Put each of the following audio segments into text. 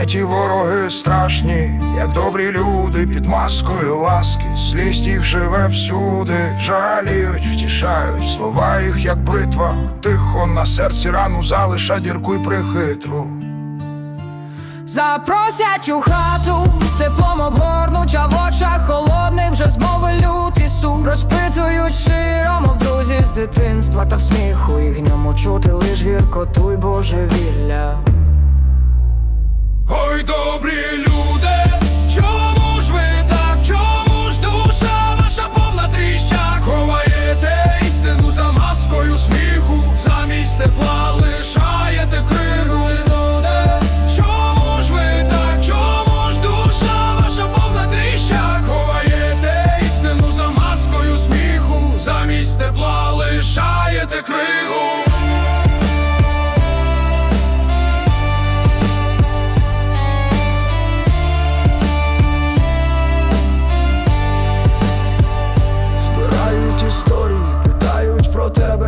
Не ті вороги страшні, як добрі люди під маскою ласки. Злість їх живе всюди, жаліють, втішають слова їх, як бритва. Тихо на серці рану залиша дірку й прихитру. Запросять у хату, теплом обгорнуть, а в очах холодних вже змови люті сум Розпитують щиро, мов друзі з дитинства, та в сміху і гньому чути лиш гіркоту й божевілля. Добрі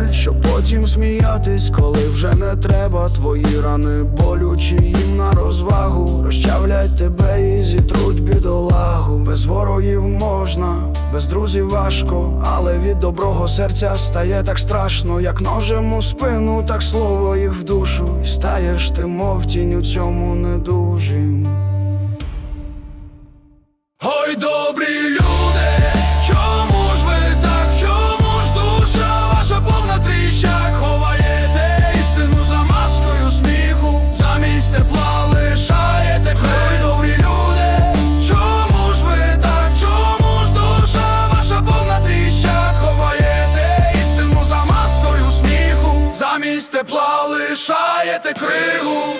тебе, щоб потім сміятись, коли вже не треба. Твої рани болючі їм на розвагу, розчавлять тебе і зітруть бідолагу. Без ворогів можна, без друзів важко, але від доброго серця стає так страшно, як ножем у спину, так слово їх в душу. І стаєш ти, мов тінь у цьому недужим. Тепла лишаєте кригу